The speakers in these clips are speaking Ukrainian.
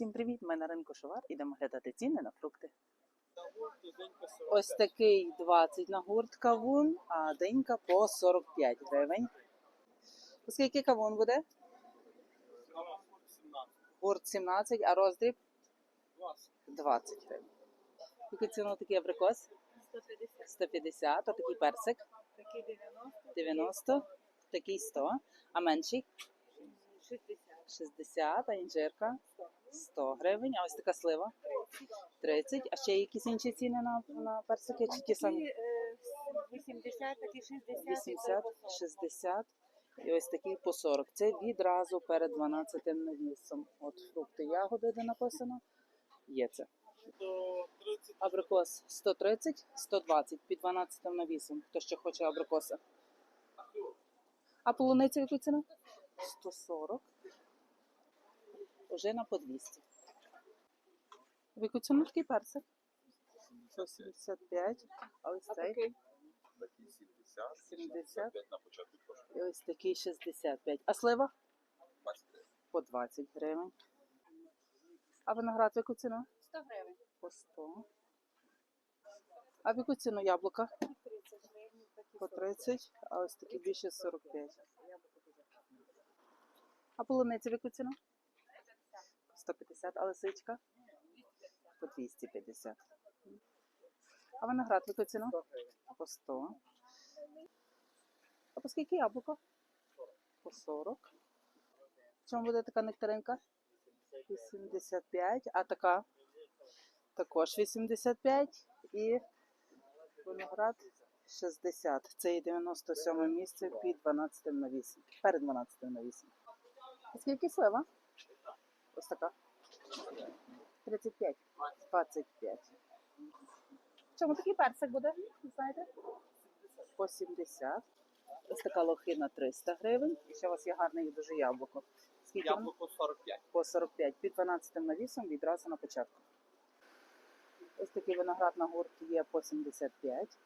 Всім привіт! Ми на ринку Шовар. Ідемо глядати ціни на фрукти. Ось такий 20 на гурт кавун, а денька по 45 гривень. Оскільки кавун буде? Гурт 17, а роздріб 20 гривень. Яку ціну такий абрикос? 150, 150, а такий персик такий 90, 90, такий 100, а менший 60, 60, а інжирка 100 гривень, а ось така слива 30. А ще якісь інші ціни на, на персики чи ті самі? Такі, е, 80, такі 60, 80, 60 і ось такий по 40. Це відразу перед 12 навісом. От фрукти, ягоди, де написано, є це. Абрикос 130, 120 під 12 навісом. Хто ще хоче абрикоса. А полуниця яку ціну? 140. Ожина по 200. В такий персик? 175. А ось цей? такий? Такий 70, 70. на початку. І ось такий 65. А слива? По 20 гривень. А виноград яку ціну? 100 гривень. По 100. А в яку ціну яблука? 30 гривень, По 40. 30, а ось такі більше 45. А полуниця в яку ціну? 150, а лисичка? По 250. А виноград яку ціну? По 100. А по скільки яблуко? По 40. В чому буде така нектаринка? 85, а така? Також 85 і виноград 60. Це і 97 місце під 12 на 8. Перед 12 на 8. А скільки слива? Ось така. 35. 25. Чому такий персик буде? Знаєте? По 70. Ось така лохина 300 гривень. І ще у вас є гарне і дуже яблуко. Скільки? яблуко 45. по 45, під 12 навісом відразу на початку. Ось такий виноград на гурт є по 75.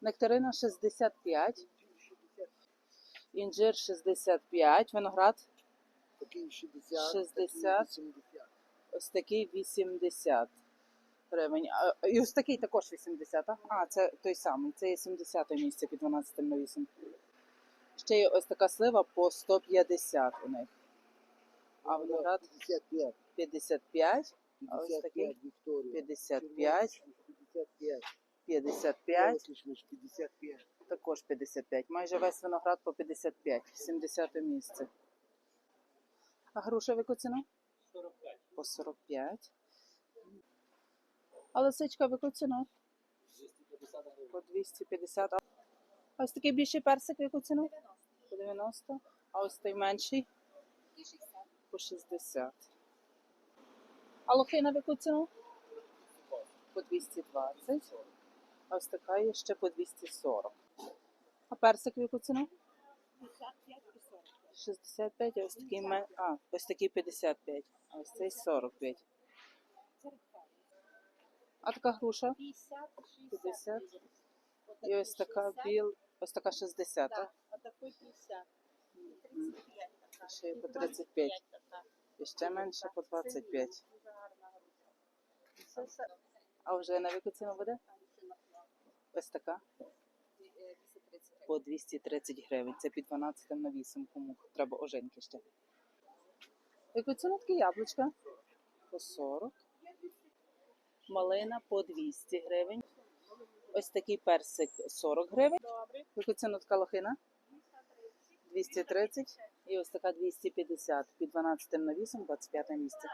Нектарина 65. Інжир 65. Виноград Такий 60, 60. такий 80. ось такий 80 гривень. А, І ось такий також 80. а? А, це той самий. Це є 70 місце під 12 навісом. Ще є ось така слива по 150 у них. А виноград 55. 55. А ось такий 55 Вікторія. 55, 55. 55, Кислиш 55. також 55. Майже весь виноград по 55, 70 місце. А груша в яку ціну? 45. По 45. А лисичка в яку ціну? 250. По 250. А ось такий більший персик в яку ціну? По 90. А ось той менший? По 60. А лохина в яку ціну? По 220. А ось така є ще по 240. А персик в яку ціну? 55 і 40. 65, а ось такий ме- а, ось такий 55, а ось цей 45. А така груша 50, І ось така біл, ось така 60, а? А такий 50. М. 35 така. Ще по 35. І ще менше по 25. Дуже гарна груша. Це все. А вже на яку ціну буде? Ось така по 230 гривень. Це під 12 на 8, кому треба оженьки ще. Яку ціну яблучка? По 40. Малина по 200 гривень. Ось такий персик 40 гривень. Яку ціну така лохина? 230. І ось така 250 під 12 на 8, 25 місце.